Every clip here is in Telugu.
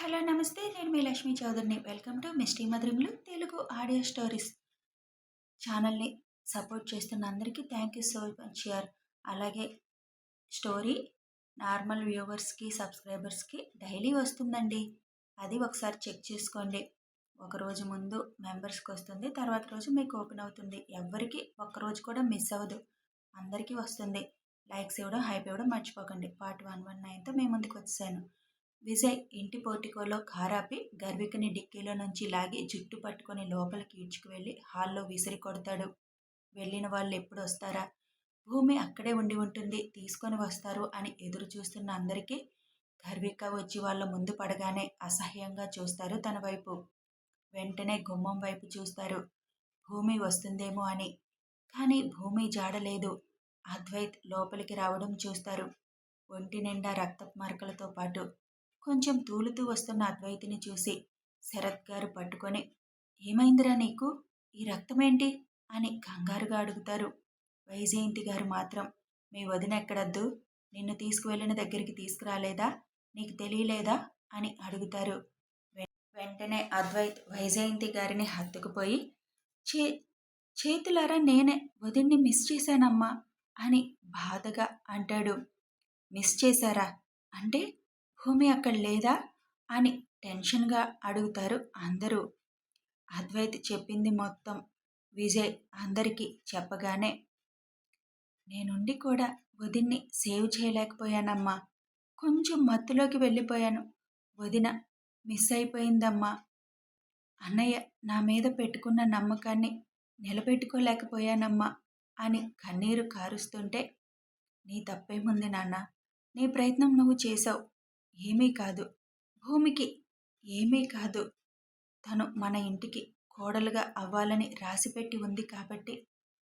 హలో నమస్తే. నేను మీ లక్ష్మీ చౌదరిని. వెల్కమ్ టు మిస్టీ మధురంలో తెలుగు ఆడియో స్టోరీస్ ఛానల్ని సపోర్ట్ చేస్తున్న అందరికీ థ్యాంక్ యూ సో మచ్ యార్. అలాగే స్టోరీ నార్మల్ వ్యూవర్స్కి సబ్స్క్రైబర్స్కి డైలీ వస్తుందండి. అది ఒకసారి చెక్ చేసుకోండి. ఒకరోజు ముందు మెంబర్స్కి వస్తుంది తర్వాత రోజు మీకు ఓపెన్ అవుతుంది. ఎవరికి ఒక్కరోజు కూడా మిస్ అవ్వదు. అందరికీ వస్తుంది. లైక్స్ ఇవ్వడం హైప్ ఇవ్వడం మర్చిపోకండి. పార్ట్ వన్ వన్ నైన్తో మేము ముందుకు వచ్చాను విజయ్ ఇంటి పోర్టికోలో కారాపి గర్వికని డిక్కీలో నుంచి లాగి జుట్టు పట్టుకొని లోపలికి ఈడ్చుకువెళ్ళి హాల్లో విసిరి కొడతాడు. వెళ్ళిన వాళ్ళు ఎప్పుడు వస్తారా? భూమి అక్కడే ఉండి ఉంటుంది తీసుకొని వస్తారు అని ఎదురు చూస్తున్న అందరికీ గర్విక వచ్చి వాళ్ళ ముందు పడగానే అసహ్యంగా చూస్తారు తన వైపు. వెంటనే గుమ్మం వైపు చూస్తారు. భూమి వస్తుందేమో అని. కానీ భూమి జాడలేదు అద్వైత్ లోపలికి రావడం చూస్తారు. ఒంటి నిండా రక్తపు మరకలతో పాటు కొంచెం తూలుతూ వస్తున్న అద్వైతిని చూసి శరత్ గారు పట్టుకొని ఏమైందిరా నీకు? ఈ రక్తమేంటి? అని కంగారుగా అడుగుతారు. వైజయంతి గారు మాత్రం మీ వదిన ఎక్కడద్దు? నిన్ను తీసుకువెళ్ళిన దగ్గరికి తీసుకురాలేదా? నీకు తెలియలేదా? అని అడుగుతారు. వెంటనే అద్వైత్ వైజయంతి గారిని హత్తుకుపోయి చే చేతులారా నేనే వదిన్ని మిస్ చేశానమ్మా అని బాధగా అంటాడు. మిస్ చేశారా? అంటే భూమి అక్కడ లేదా? అని టెన్షన్గా అడుగుతారు అందరూ. అద్వైత్ చెప్పింది మొత్తం విజయ్ అందరికీ చెప్పగానే నేనుండి కూడా వదిన్ని సేవ్ చేయలేకపోయానమ్మా. కొంచెం మత్తులోకి వెళ్ళిపోయాను. వదిన మిస్ అయిపోయిందమ్మా. అన్నయ్య నా మీద పెట్టుకున్న నమ్మకాన్ని నిలబెట్టుకోలేకపోయానమ్మా అని కన్నీరు కారుస్తుంటే నీ తప్పేముంది నాన్న? నీ ప్రయత్నం నువ్వు చేసావు ఏమీ కాదు. భూమికి ఏమీ కాదు. తను మన ఇంటికి కోడలుగా అవ్వాలని రాసిపెట్టి ఉంది కాబట్టి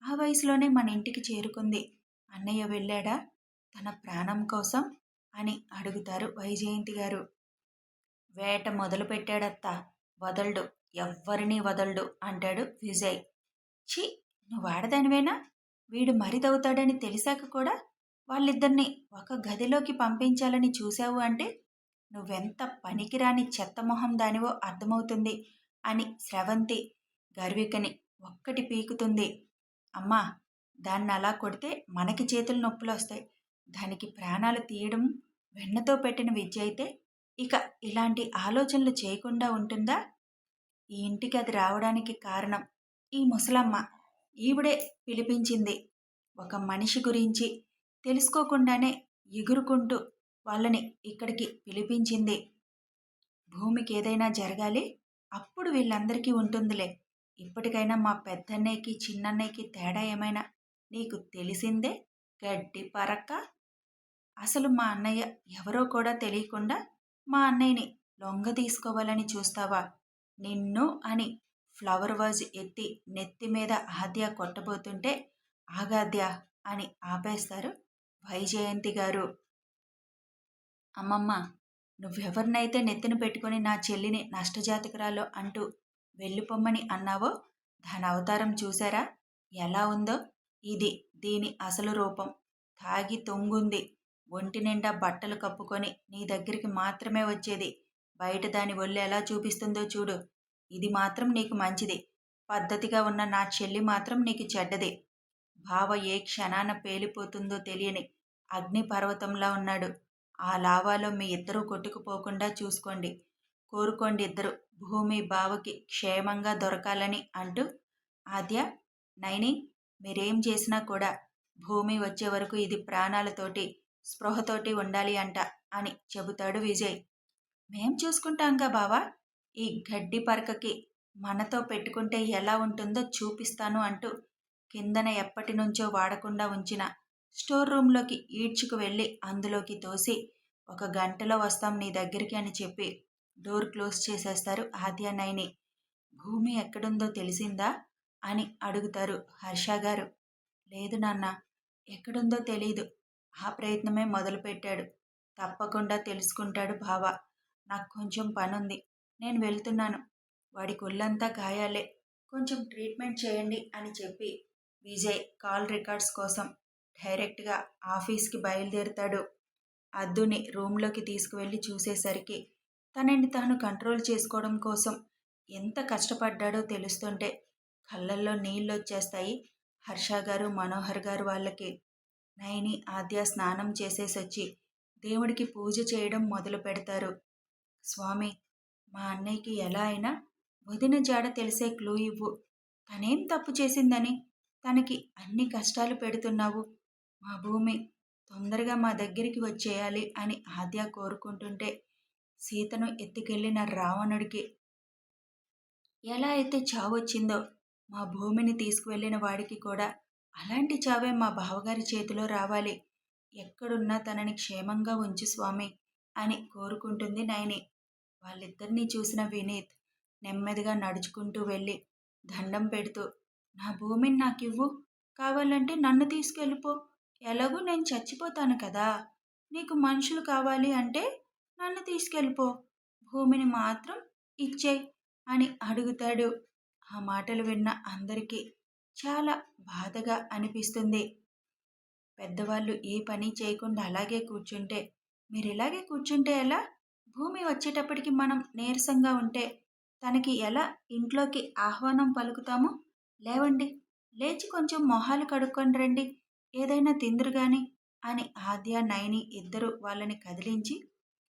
ఆ వయసులోనే మన ఇంటికి చేరుకుంది. అన్నయ్య వెళ్ళాడా? తన ప్రాణం కోసం? అని అడుగుతారు వైజయంతి గారు. వేట మొదలు పెట్టాడత్తా వదలడు. ఎవ్వరినీ వదలడు అంటాడు విజయ్. ఛీ! నువ్వు ఆడదానివేనా? వీడు మరిదవుతాడని తెలిసాక కూడా వాళ్ళిద్దరిని ఒక గదిలోకి పంపించాలని చూశావు అంటే నువ్వెంత పనికిరాని చెత్తమొహం దానివో అర్థమవుతుంది? అని స్రవంతి గర్వికని ఒక్కటి పీకుతుంది. అమ్మా దాన్ని అలా కొడితే మనకి చేతులు నొప్పులు వస్తాయి. దానికి ప్రాణాలు తీయడం వెన్నతో పెట్టిన విద్య అయితే ఇక ఇలాంటి ఆలోచనలు చేయకుండా ఉంటుందా? ఈ ఇంటికి అది రావడానికి కారణం ఈ ముసలమ్మ. ఈవిడే పిలిపించింది. ఒక మనిషి గురించి తెలుసుకోకుండానే ఎగురుకుంటూ వాళ్ళని ఇక్కడికి పిలిపించింది. భూమికి ఏదైనా జరగాలి అప్పుడు వీళ్ళందరికీ ఉంటుందిలే. ఇప్పటికైనా మా పెద్దన్నయ్యకి చిన్నన్నయ్యకి తేడా ఏమైనా నీకు తెలిసిందే? గడ్డి పరక్క అసలు మా అన్నయ్య ఎవరో కూడా తెలియకుండా మా అన్నయ్యని లొంగ తీసుకోవాలని చూస్తావా? నిన్ను అని ఫ్లవర్ వాజ్ ఎత్తి నెత్తి మీద ఆద్య కొట్టబోతుంటే ఆగాద్య అని ఆపేస్తారు వైజయంతి గారు. అమ్మమ్మ నువ్వెవరినైతే నెత్తిన పెట్టుకుని నా చెల్లిని నష్టజాతకురాలో అంటూ వెళ్ళిపోమ్మని అన్నావో దాని అవతారం చూసారా ఎలా ఉందో? ఇది దీని అసలు రూపం. తాగి తొంగుంది. ఒంటి నిండా బట్టలు కప్పుకొని నీ దగ్గరికి మాత్రమే వచ్చేది. బయట దాని ఒళ్ళు ఎలా చూపిస్తుందో చూడు. ఇది మాత్రం నీకు మంచిది. పద్ధతిగా ఉన్న నా చెల్లి మాత్రం నీకు చెడ్డది. బావ ఏ క్షణాన పేలిపోతుందో తెలియని అగ్నిపర్వతంలా ఉన్నాడు. ఆ లావాలో మీ ఇద్దరూ కొట్టుకుపోకుండా చూసుకోండి. కోరుకోండి ఇద్దరు. భూమి బావకి క్షేమంగా దొరకాలని అంటూ ఆద్య నైని మీరేం చేసినా కూడా భూమి వచ్చే వరకు ఇది ప్రాణాలతోటి స్పృహతోటి ఉండాలి అంట అని చెబుతాడు విజయ్. మేం చూసుకుంటాంగా బావా. ఈ గడ్డి పరకకి మనతో పెట్టుకుంటే ఎలా ఉంటుందో చూపిస్తాను అంటూ కిందన ఎప్పటి నుంచో వాడకుండా ఉంచిన స్టోర్ రూమ్లోకి ఈడ్చుకు వెళ్ళి అందులోకి తోసి ఒక గంటలో వస్తాం నీ దగ్గరికి అని చెప్పి డోర్ క్లోజ్ చేసేస్తారు ఆద్య నైని. భూమి ఎక్కడుందో తెలిసిందా? అని అడుగుతారు హర్ష గారు. లేదు నాన్న ఎక్కడుందో తెలీదు. ఆ ప్రయత్నమే మొదలుపెట్టాడు. తప్పకుండా తెలుసుకుంటాడు బావ నాకు కొంచెం పనుంది. నేను వెళ్తున్నాను. వాడి కొళ్ళంతా గాయాలే. కొంచెం ట్రీట్మెంట్ చేయండి అని చెప్పి విజయ్ కాల్ రికార్డ్స్ కోసం డైరెక్ట్గా ఆఫీస్కి బయలుదేరుతాడు. అద్దుని రూమ్లోకి తీసుకువెళ్ళి చూసేసరికి తనని తాను కంట్రోల్ చేసుకోవడం కోసం ఎంత కష్టపడ్డాడో తెలుస్తుంటే కళ్ళల్లో నీళ్ళు వచ్చేస్తాయి హర్ష గారు మనోహర్ గారు వాళ్ళకి. నయని ఆద్య స్నానం చేసేసి వచ్చి దేవుడికి పూజ చేయడం మొదలు పెడతారు. స్వామి మా అన్నయ్యకి ఎలా అయినా వదిన జాడ తెలిసే క్లూ ఇవ్వు. తనేం తప్పు చేసిందని? తనకి అన్ని కష్టాలు పెడుతున్నావు. మా భూమి తొందరగా మా దగ్గరికి వచ్చేయాలి అని ఆద్య కోరుకుంటుంటే సీతను ఎత్తుకెళ్ళిన రావణుడికి ఎలా అయితే చావొచ్చిందో మా భూమిని తీసుకువెళ్ళిన వాడికి కూడా అలాంటి చావే మా బావగారి చేతిలో రావాలి. ఎక్కడున్నా తనని క్షేమంగా ఉంచు స్వామి అని కోరుకుంటుంది నయని వాళ్ళిద్దరినీ చూసిన వినీత్ నెమ్మదిగా నడుచుకుంటూ వెళ్ళి దండం పెడుతూ నా భూమిని నాకివ్వు. కావాలంటే నన్ను తీసుకెళ్ళిపో. ఎలాగూ నేను చచ్చిపోతాను కదా! నీకు మనుషులు కావాలి అంటే నన్ను తీసుకెళ్ళిపో. భూమిని మాత్రం ఇచ్చే అని అడుగుతాడు. ఆ మాటలు విన్న అందరికీ చాలా బాధగా అనిపిస్తుంది. పెద్దవాళ్ళు ఏ పని చేయకుండా అలాగే కూర్చుంటే మీరు ఇలాగే కూర్చుంటే ఎలా? భూమి వచ్చేటప్పటికి మనం నీరసంగా ఉంటే తనకి ఎలా ఇంట్లోకి ఆహ్వానం పలుకుతామో? లేవండి లేచి కొంచెం మొహాలు కడుక్కొని రండి. ఏదైనా తిందురు గాని అని ఆద్య నయని ఇద్దరు వాళ్ళని కదిలించి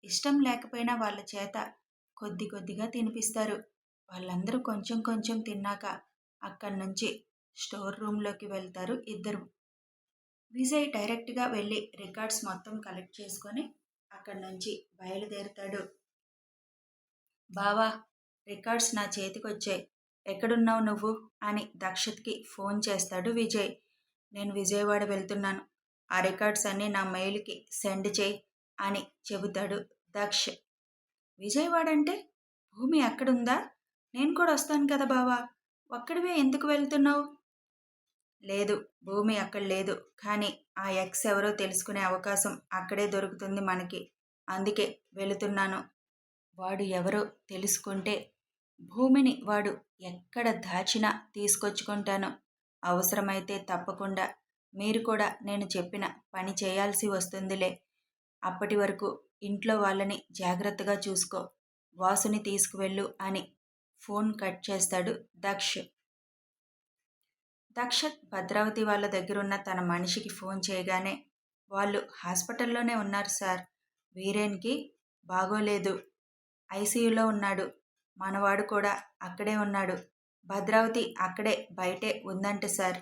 ఇష్టం లేకపోయినా వాళ్ళ చేత కొద్ది కొద్దిగా తినిపిస్తారు. వాళ్ళందరూ కొంచెం కొంచెం తిన్నాక అక్కడి నుంచి స్టోర్ రూమ్లోకి వెళ్తారు ఇద్దరు. విజయ్ డైరెక్ట్గా వెళ్ళి రికార్డ్స్ మొత్తం కలెక్ట్ చేసుకొని అక్కడి నుంచి బయలుదేరుతాడు. బావా రికార్డ్స్ నా చేతికొచ్చాయి. ఎక్కడున్నావు నువ్వు? అని దక్షత్కి ఫోన్ చేస్తాడు విజయ్. నేను విజయవాడ వెళ్తున్నాను. ఆ రికార్డ్స్ అన్నీ నా మెయిల్కి సెండ్ చేయి అని చెబుతాడు దక్ష్. విజయవాడ అంటే భూమి అక్కడుందా నేను కూడా వస్తాను కదా బావా. ఒక్కడివే ఎందుకు వెళ్తున్నావు? లేదు భూమి అక్కడ లేదు. కానీ ఆ ఎక్స్ ఎవరో తెలుసుకునే అవకాశం అక్కడే దొరుకుతుంది మనకి. అందుకే వెళుతున్నాను. వాడు ఎవరో తెలుసుకుంటే భూమిని వాడు ఎక్కడ దాచినా తీసుకొచ్చుకుంటాను. అవసరమైతే తప్పకుండా మీరు కూడా నేను చెప్పిన పని చేయాల్సి వస్తుందిలే. అప్పటి వరకు ఇంట్లో వాళ్ళని జాగ్రత్తగా చూసుకో. వాసుని తీసుకువెళ్ళు అని ఫోన్ కట్ చేస్తాడు దక్ష్. దక్షత్ భద్రావతి వాళ్ళ దగ్గరున్న తన మనిషికి ఫోన్ చేయగానే వాళ్ళు హాస్పిటల్లోనే ఉన్నారు సార్. వీరేన్కి బాగోలేదు. ఐసీయూలో ఉన్నాడు. మనవాడు కూడా అక్కడే ఉన్నాడు. భద్రావతి అక్కడే బయటే ఉందంట సార్.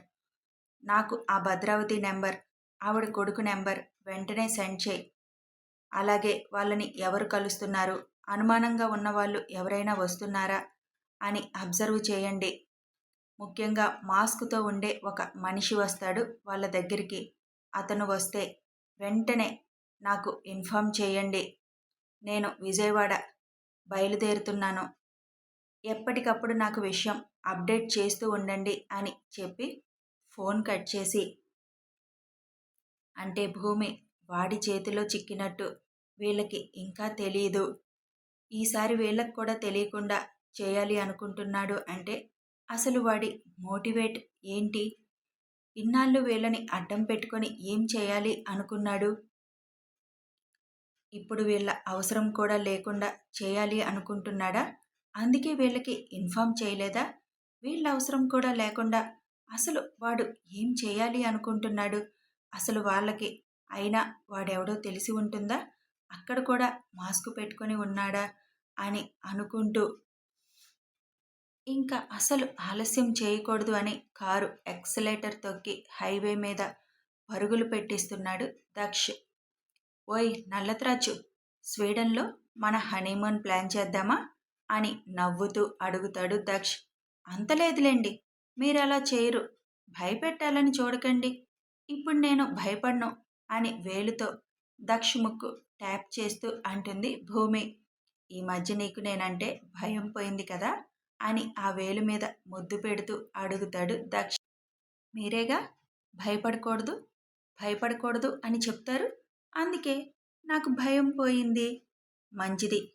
నాకు ఆ భద్రావతి నెంబర్ ఆవిడ కొడుకు నెంబర్ వెంటనే సెండ్ చేయి. అలాగే వాళ్ళని ఎవరు కలుస్తున్నారు అనుమానంగా ఉన్న వాళ్ళు ఎవరైనా వస్తున్నారా అని అబ్జర్వ్ చేయండి. ముఖ్యంగా మాస్క్తో ఉండే ఒక మనిషి వస్తాడు వాళ్ళ దగ్గరికి. అతను వస్తే వెంటనే నాకు ఇన్ఫామ్ చేయండి. నేను విజయవాడ బయలుదేరుతున్నాను. ఎప్పటికప్పుడు నాకు విషయం అప్డేట్ చేస్తూ ఉండండి అని చెప్పి ఫోన్ కట్ చేసి అంటే భూమి వాడి చేతిలో చిక్కినట్టు వీళ్ళకి ఇంకా తెలియదు ఈసారి వీళ్ళకి కూడా తెలియకుండా చేయాలి అనుకుంటున్నాడు అంటే అసలు వాడి మోటివేట్ ఏంటి? ఇన్నాళ్ళు వీళ్ళని అడ్డం పెట్టుకొని ఏం చేయాలి అనుకున్నాడు? ఇప్పుడు వీళ్ళ అవసరం కూడా లేకుండా చేయాలి అనుకుంటున్నాడా? అందుకే వీళ్ళకి ఇన్ఫామ్ చేయలేదా? వీళ్ళ అవసరం కూడా లేకుండా అసలు వాడు ఏం చేయాలి అనుకుంటున్నాడు? అసలు వాళ్ళకి అయినా వాడెవడో తెలిసి ఉంటుందా? అక్కడ కూడా మాస్క్ పెట్టుకొని ఉన్నాడా? అని అనుకుంటూ ఇంకా అసలు ఆలస్యం చేయకూడదు అని కారు ఎక్సలేటర్ తొక్కి హైవే మీద పరుగులు పెట్టిస్తున్నాడు దక్ష్. ఓయ్ నల్లత్రాచు స్వీడన్లో మన హనీమూన్ ప్లాన్ చేద్దామా? అని నవ్వుతూ అడుగుతాడు దక్ష్. అంతలేదులేండి మీరు అలా చేయరు. భయపెట్టాలని చూడకండి. ఇప్పుడు నేను భయపడను అని వేలుతో దక్షిముక్కు ట్యాప్ చేస్తూ అంటుంది భూమి. ఈ మధ్య నీకు నేనంటే భయం పోయింది కదా? అని ఆ వేలు మీద ముద్దు పెడుతూ అడుగుతాడు దక్ష. మీరేగా? భయపడకూడదు? భయపడకూడదు అని చెప్తారు? అందుకే నాకు భయం పోయింది. మంచిది.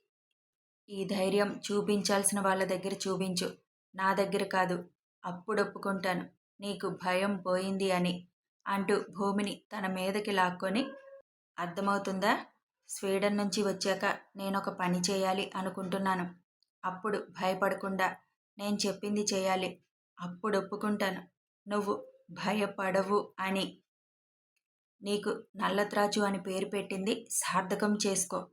ఈ ధైర్యం చూపించాల్సిన వాళ్ళ దగ్గర చూపించు. నా దగ్గర కాదు. అప్పుడొప్పుకుంటాను. నీకు భయం పోయింది అని అంటూ భూమిని తన మీదకి లాక్కొని అర్థమవుతుందా? స్వీడన్ నుంచి వచ్చాక నేను ఒక పని చేయాలి అనుకుంటున్నాను. అప్పుడు భయపడకుండా నేను చెప్పింది చేయాలి. అప్పుడు ఒప్పుకుంటాను నువ్వు భయపడవు అని నీకు నల్లత్రాచు అని పేరు పెట్టింది. సార్థకం చేసుకో.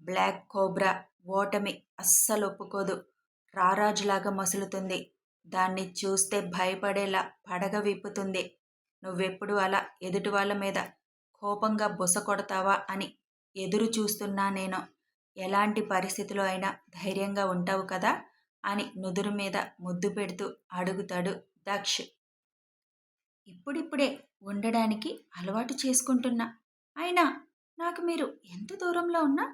బ్లాక్ కోబ్రా ఓటమి అస్సలు ఒప్పుకోదు రారాజులాగా మసులుతుంది. దాన్ని చూస్తే భయపడేలా పడగ విప్పుతుంది. నువ్వెప్పుడు అలా ఎదుటి వాళ్ళ మీద కోపంగా బుస కొడతావా అని ఎదురు చూస్తున్నా నేను. ఎలాంటి పరిస్థితిలో అయినా ధైర్యంగా ఉంటావు కదా అని నుదురు మీద ముద్దు పెడుతూ అడుగుతాడు దక్ష్. ఇప్పుడిప్పుడే ఉండడానికి అలవాటు చేసుకుంటున్నా. అయినా నాకు మీరు ఎంత దూరంలో ఉన్నా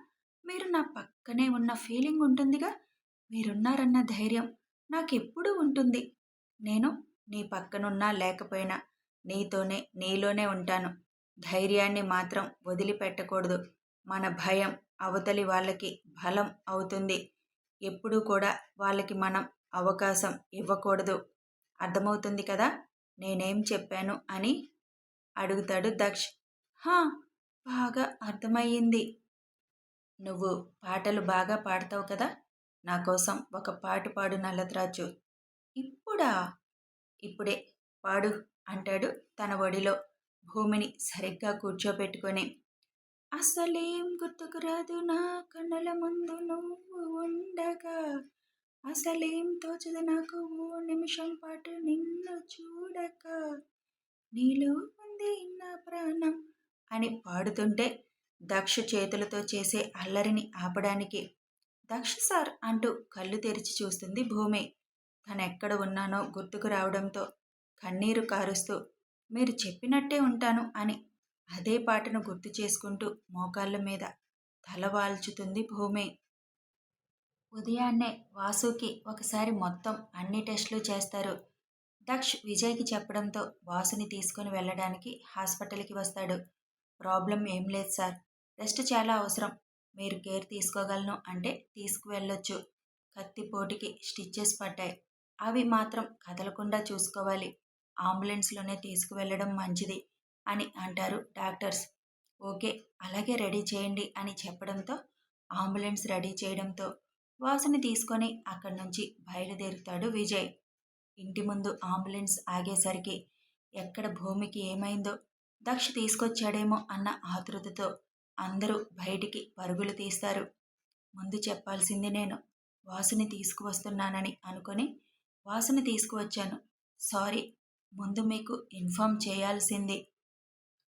మీరు నా పక్కనే ఉన్న ఫీలింగ్ ఉంటుందిగా. మీరున్నారన్న ధైర్యం నాకెప్పుడూ ఉంటుంది. నేను నీ పక్కనున్నా లేకపోయినా నీతోనే నీలోనే ఉంటాను. ధైర్యాన్ని మాత్రం వదిలిపెట్టకూడదు. మన భయం అవతలి వాళ్ళకి బలం అవుతుంది. ఎప్పుడూ కూడా వాళ్ళకి మనం అవకాశం ఇవ్వకూడదు. అర్థమవుతుంది కదా? నేనేం చెప్పాను అని అడుగుతాడు దక్ష్. హా బాగా అర్థమయ్యింది. నువ్వు పాటలు బాగా పాడతావు కదా? నా కోసం ఒక పాట పాడు నల్లద్రాజు ఇప్పుడా? ఇప్పుడే. పాడు అంటాడు తన ఒడిలో. భూమిని సరిగ్గా కూర్చోబెట్టుకొని. అసలేం గుర్తుకు రాదు నా కన్నుల ముందు నువ్వు ఉండగా. అసలేం తోచదు నాకు ఓ నిమిషం పాటు నిన్ను చూడక నీలో ఉంది నా ప్రాణం అని పాడుతుంటే దక్ష చేతులతో చేసే అల్లరిని ఆపడానికి దక్ష సార్ అంటూ కళ్ళు తెరిచి చూస్తుంది భూమి. తనెక్కడ ఉన్నానో గుర్తుకు రావడంతో కన్నీరు కారుస్తూ మీరు చెప్పినట్టే ఉంటాను అని అదే పాటను గుర్తు చేసుకుంటూ మోకాళ్ళ మీద తల వాల్చుతుంది భూమి. ఉదయాన్నే వాసుకి ఒకసారి మొత్తం అన్ని టెస్టులు చేస్తారు. దక్ష్ విజయ్కి చెప్పడంతో వాసుని తీసుకుని వెళ్ళడానికి హాస్పిటల్కి వస్తాడు. ప్రాబ్లం ఏం లేదు సార్. రెస్ట్ చాలా అవసరం. మీరు కేర్ తీసుకోగలను అంటే తీసుకువెళ్ళొచ్చు. కత్తిపోటికి స్టిచ్చెస్ పడ్డాయి అవి మాత్రం కదలకుండా చూసుకోవాలి. అంబులెన్స్లోనే తీసుకువెళ్ళడం మంచిది అని అంటారు డాక్టర్స్. ఓకే అలాగే రెడీ చేయండి అని చెప్పడంతో అంబులెన్స్ రెడీ చేయడంతో వాసుని తీసుకొని అక్కడి నుంచి బయలుదేరుతాడు విజయ్. ఇంటి ముందు అంబులెన్స్ ఆగేసరికి ఎక్కడ భూమికి ఏమైందో దక్ష తీసుకొచ్చాడేమో అన్న ఆతృతతో అందరూ బయటికి పరుగులు తీస్తారు. ముందు చెప్పాల్సింది నేను. వాసుని తీసుకువస్తున్నానని అనుకొని వాసుని తీసుకువచ్చాను. సారీ ముందు మీకు ఇన్ఫామ్ చేయాల్సింది.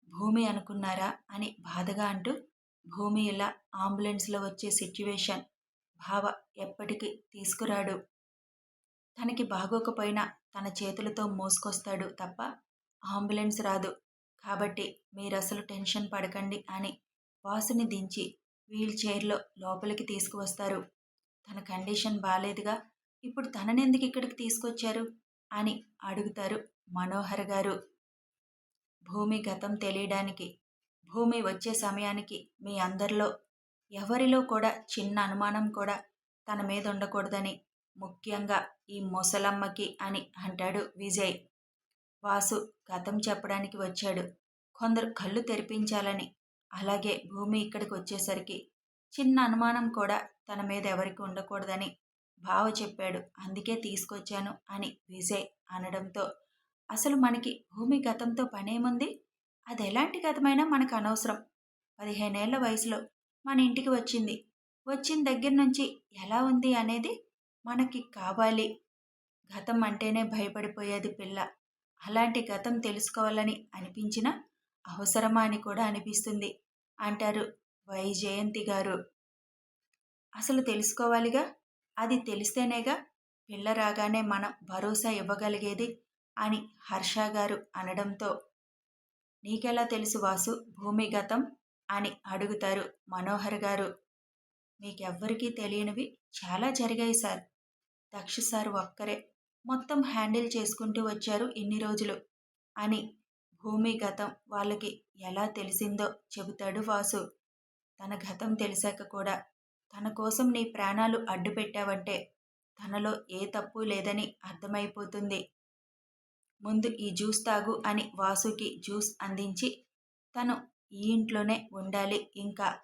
భూమి అనుకున్నారా అని బాధగా అంటూ భూమి ఇలా అంబులెన్స్లో వచ్చే సిచ్యువేషన్ భావ ఎప్పటికీ తీసుకురాడు. తనకి బాగోకపోయినా తన చేతులతో మోసుకొస్తాడు తప్ప అంబులెన్స్ రాదు. కాబట్టి మీరు అసలు టెన్షన్ పడకండి అని వాసుని దించి వీల్ చైర్లో లోపలికి తీసుకువస్తారు. తన కండిషన్ బాగాలేదుగా ఇప్పుడు తననెందుకు ఇక్కడికి తీసుకొచ్చారు? అని అడుగుతారు మనోహర్ గారు. భూమి గతం తెలియడానికి భూమి వచ్చే సమయానికి మీ అందరిలో ఎవరిలో కూడా చిన్న అనుమానం కూడా తన మీద ఉండకూడదని ముఖ్యంగా ఈ ముసలమ్మకి అని అంటాడు విజయ్. వాసు గతం చెప్పడానికి వచ్చాడు. కొందరు కళ్ళు తెరిపించాలని అలాగే భూమి ఇక్కడికి వచ్చేసరికి చిన్న అనుమానం కూడా తన మీద ఎవరికి ఉండకూడదని బావ చెప్పాడు. అందుకే తీసుకొచ్చాను అని విజయ్ అనడంతో అసలు మనకి భూమి గతంతో పనేముంది? అది ఎలాంటి గతమైనా మనకు అనవసరం పదిహేనేళ్ళ వయసులో మన ఇంటికి వచ్చింది. వచ్చిన దగ్గర నుంచి ఎలా ఉంది అనేది మనకి కావాలి. గతం అంటేనే భయపడిపోయేది పిల్ల. అలాంటి గతం తెలుసుకోవాలని అనిపించిన అవసరమా అని కూడా అనిపిస్తుంది. అంటారు వైజయంతి గారు. అసలు తెలుసుకోవాలిగా? అది తెలిస్తేనేగా పిల్ల రాగానే మనం భరోసా ఇవ్వగలిగేది? అని హర్ష గారు అనడంతో. నీకెలా తెలుసు వాసు? భూమిగతం అని అడుగుతారు మనోహర్ గారు. మీకెవ్వరికీ తెలియనివి చాలా జరిగాయి సార్. దక్ష సార్ ఒక్కరే. మొత్తం హ్యాండిల్ చేసుకుంటూ వచ్చారు ఇన్ని రోజులు. అని భూమి గతం వాళ్ళకి ఎలా తెలిసిందో చెబుతాడు వాసు. తన గతం తెలిసాక కూడా తన కోసం నీ ప్రాణాలు అడ్డు పెట్టావంటే తనలో ఏ తప్పు లేదని అర్థమైపోతుంది. ముందు ఈ జ్యూస్ తాగు అని వాసుకి జ్యూస్ అందించి తను ఈ ఇంట్లోనే ఉండాలి ఇంకా.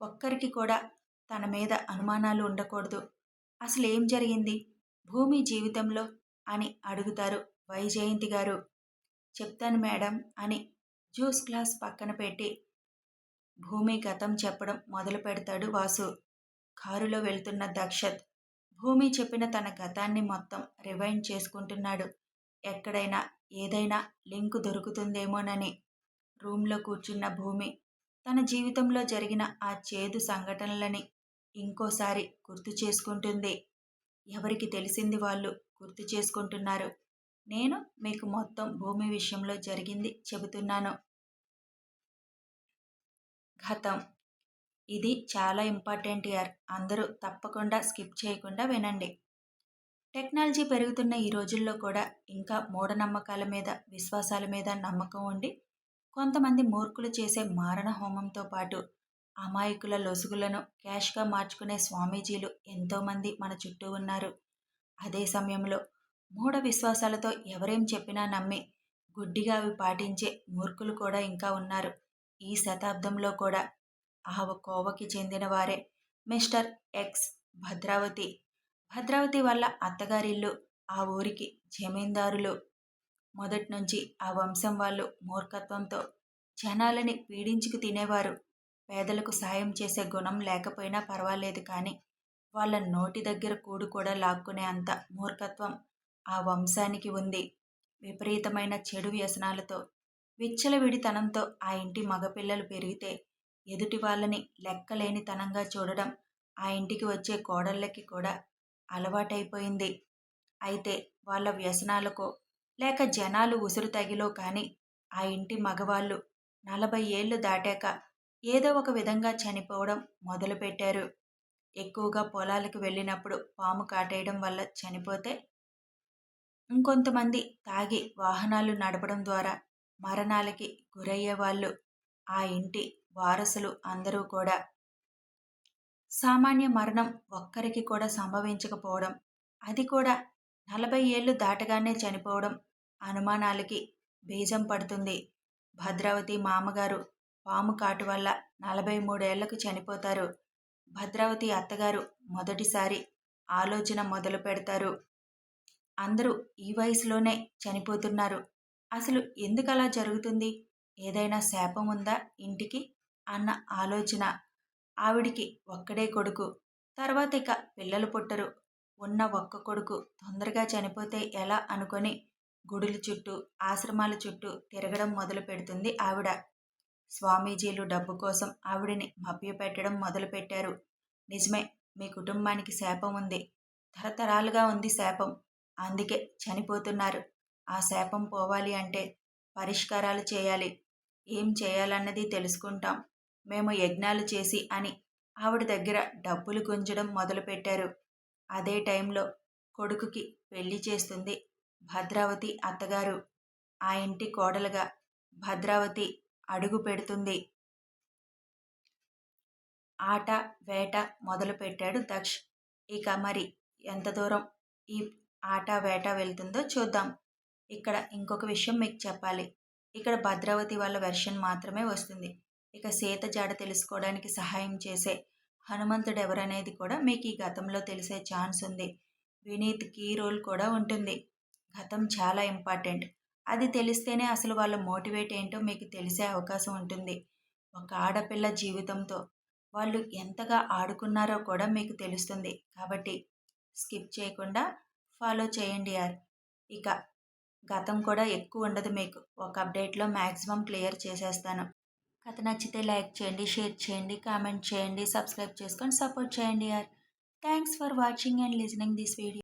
ఒక్కరికి కూడా తన మీద అనుమానాలు ఉండకూడదు. అసలు ఏం జరిగింది? భూమి జీవితంలో అని అడుగుతారు వైజయంతి గారు. చెప్తాను మేడం అని జ్యూస్ గ్లాస్ పక్కన పెట్టి భూమి గతం చెప్పడం మొదలు పెడతాడు వాసు. కారులో వెళ్తున్న దక్షత్ భూమి చెప్పిన తన గతాన్ని మొత్తం రివైండ్ చేసుకుంటున్నాడు. ఎక్కడైనా ఏదైనా లింక్ దొరుకుతుందేమోనని. రూమ్లో కూర్చున్న భూమి తన జీవితంలో జరిగిన ఆ చేదు సంఘటనలని ఇంకోసారి గుర్తు చేసుకుంటుంది. ఎవరికి తెలిసింది వాళ్ళు గుర్తు చేసుకుంటున్నారు? నేను మీకు మొత్తం భూమి విషయంలో జరిగింది చెబుతున్నాను. గతం ఇది చాలా ఇంపార్టెంట్ ఇయర్. అందరూ తప్పకుండా స్కిప్ చేయకుండా వినండి. టెక్నాలజీ పెరుగుతున్న ఈ రోజుల్లో కూడా ఇంకా మూఢనమ్మకాల మీద విశ్వాసాల మీద నమ్మకం ఉండి కొంతమంది మూర్ఖులు చేసే మారణ హోమంతో పాటు అమాయకుల లొసుగులను క్యాష్గా మార్చుకునే స్వామీజీలు ఎంతోమంది మన చుట్టూ ఉన్నారు. అదే సమయంలో మూఢ విశ్వాసాలతో ఎవరేం చెప్పినా నమ్మి గుడ్డిగా అవి పాటించే మూర్ఖులు కూడా ఇంకా ఉన్నారు. ఈ శతాబ్దంలో కూడా ఆ కోవకి చెందిన వారే మిస్టర్ ఎక్స్ భద్రావతి. భద్రావతి వాళ్ళ అత్తగారిల్లు ఆ ఊరికి జమీందారులు. మొదటి నుంచి ఆ వంశం వాళ్ళు మూర్ఖత్వంతో జనాలని పీడించుకు తినేవారు. పేదలకు సాయం చేసే గుణం లేకపోయినా పర్వాలేదు కానీ వాళ్ళ నోటి దగ్గర కూడు కూడా లాక్కునే అంత మూర్ఖత్వం ఆ వంశానికి ఉంది. విపరీతమైన చెడు వ్యసనాలతో విచ్చలవిడితనంతో ఆ ఇంటి మగపిల్లలు పెరిగితే ఎదుటి వాళ్ళని లెక్కలేనితనంగా చూడడం ఆ ఇంటికి వచ్చే కోడళ్ళకి కూడా అలవాటైపోయింది. అయితే వాళ్ళ వ్యసనాలకో లేక జనాలు ఉసురు తగిలో కానీ ఆ ఇంటి మగవాళ్ళు నలభై ఏళ్ళు దాటాక ఏదో ఒక విధంగా చనిపోవడం మొదలుపెట్టారు. ఎక్కువగా పొలాలకు వెళ్ళినప్పుడు పాము కాటేయడం వల్ల చనిపోతే ఇంకొంతమంది తాగి వాహనాలు నడపడం ద్వారా మరణాలకి గురయ్యే వాళ్ళు ఆ ఇంటి వారసులు అందరూ కూడా. సామాన్య మరణం ఒక్కరికి కూడా సంభవించకపోవడం అది కూడా నలభై ఏళ్ళు దాటగానే చనిపోవడం అనుమానాలకి బీజం పడుతుంది. భద్రావతి మామగారు పాము కాటు వల్ల నలభై మూడేళ్ళకు చనిపోతారు. భద్రావతి అత్తగారు మొదటిసారి ఆలోచన మొదలు పెడతారు అందరూ ఈ వయసులోనే చనిపోతున్నారు. అసలు ఎందుకు అలా జరుగుతుంది? ఏదైనా శాపం ఉందా ఇంటికి? అన్న ఆలోచన. ఆవిడికి ఒక్కడే కొడుకు. తర్వాత ఇక పిల్లలు పుట్టరు. ఉన్న ఒక్క కొడుకు తొందరగా చనిపోతే ఎలా అనుకొని గుడుల చుట్టూ ఆశ్రమాల చుట్టూ తిరగడం మొదలు పెడుతుంది ఆవిడ. స్వామీజీలు డబ్బు కోసం ఆవిడిని మభ్యపెట్టడం మొదలుపెట్టారు నిజమే మీ కుటుంబానికి శాపం ఉంది. తరతరాలుగా ఉంది శాపం. అందుకే చనిపోతున్నారు. ఆ శాపం పోవాలి అంటే పరిష్కారాలు చేయాలి. ఏం చేయాలన్నది తెలుసుకుంటాం. మేము యజ్ఞాలు చేసి అని ఆవిడ దగ్గర డబ్బులు గుంజడం మొదలుపెట్టారు. అదే టైంలో కొడుకుకి పెళ్ళి చేస్తుంది భద్రావతి అత్తగారు. ఆ ఇంటి కోడలుగా భద్రావతి అడుగు పెడుతుంది. ఆట వేట మొదలుపెట్టాడు దక్ష్. ఇక మరి ఎంత దూరం? ఈ ఆట వేట వెళ్తుందో చూద్దాం. ఇక్కడ ఇంకొక విషయం మీకు చెప్పాలి. ఇక్కడ భద్రావతి వాళ్ళ వెర్షన్ మాత్రమే వస్తుంది. ఇక సీత జాడ తెలుసుకోవడానికి సహాయం చేసే హనుమంతుడు ఎవరనేది కూడా మీకు ఈ గతంలో తెలిసే ఛాన్స్ ఉంది. వినీత్ కీ రోల్ కూడా ఉంటుంది. గతం చాలా ఇంపార్టెంట్. అది తెలిస్తేనే అసలు వాళ్ళ మోటివేట్ ఏంటో మీకు తెలిసే అవకాశం ఉంటుంది. ఒక ఆడపిల్ల జీవితంతో వాళ్ళు ఎంతగా ఆడుకున్నారో కూడా మీకు తెలుస్తుంది. కాబట్టి స్కిప్ చేయకుండా ఫాలో చేయండి యార్ ఇక గతం కూడా ఎక్కువ ఉండదు మీకు. ఒక అప్డేట్లో మ్యాక్సిమం క్లియర్ చేసేస్తాను. కథ నచ్చితే లైక్ చేయండి షేర్ చేయండి కామెంట్ చేయండి సబ్స్క్రైబ్ చేసుకొని సపోర్ట్ చేయండి యార్ thanks for watching and listening this video.